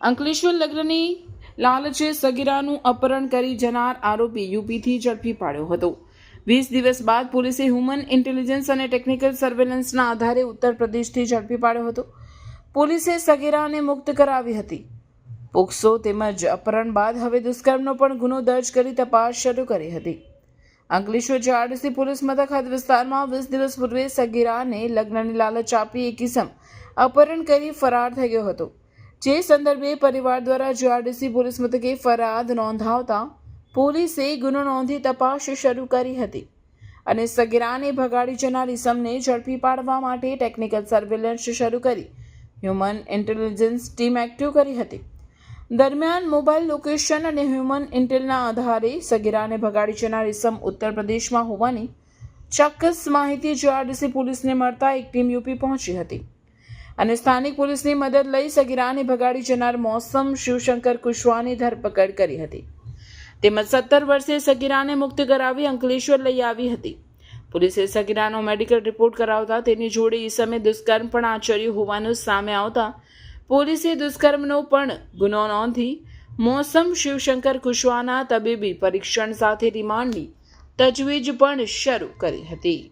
અંકલેશ્વર લગ્નની લાલચે સગીરાનું અપહરણ કરી જનાર આરોપી યુપીથી ઝડપી પાડ્યો હતો. વીસ દિવસ બાદ પોલીસે હ્યુમન ઇન્ટેલિજન્સ અને ટેકનિકલ સર્વેલન્સના આધારે ઉત્તર પ્રદેશથી ઝડપી પાડ્યો હતો. પોલીસે સગીરાને મુક્ત કરાવી હતી. પોક્સો તેમજ અપહરણ બાદ હવે દુષ્કર્મનો પણ ગુનો દર્જ કરી તપાસ શરૂ કરી હતી. અંકલેશ્વર જીઆરડીસી પોલીસ મથક હદ વિસ્તારમાં વીસ દિવસ પૂર્વે સગીરાને લગ્નની લાલચ આપી એક કિસમ અપહરણ કરી ફરાર થઈ ગયો હતો. જે સંદર્ભે પરિવાર દ્વારા જીઆરડીસી પોલીસ મથકે ફરિયાદ નોંધાવતા પોલીસે ગુનો નોંધી તપાસ શરૂ કરી હતી અને સગીરાને ભગાડી જનાર ઇસમને ઝડપી પાડવા માટે ટેકનિકલ સર્વેલન્સ શરૂ કરી, હ્યુમન ઇન્ટેલિજન્સ ટીમ એક્ટિવ કરી હતી. દરમિયાન મોબાઈલ લોકેશન અને હ્યુમન ઇન્ટેલના આધારે સગીરાને ભગાડી જનાર ઇસમ ઉત્તર પ્રદેશમાં હોવાની ચોક્કસ માહિતી જીઆરડીસી પોલીસને મળતા એક ટીમ યુપી પહોંચી હતી. અને સ્થાનિક પોલીસની મદદ લઈ સગીરાને ભગાડી જનાર મોસમ શિવશંકર કુશવાની ધરપકડ કરી હતી. તેમજ સત્તર વર્ષે સગીરાને મુક્ત કરાવી અંકલેશ્વર લઈ આવી હતી. પોલીસે સગીરાનો મેડિકલ રિપોર્ટ કરાવતા તેની જોડે ઈસમે દુષ્કર્મ પણ આચર્યું હોવાનું સામે આવતા પોલીસે દુષ્કર્મનો પણ ગુનો નોંધી મોસમ શિવશંકર કુશવાના તબીબી પરીક્ષણ સાથે રિમાન્ડની તજવીજ પણ શરૂ કરી હતી.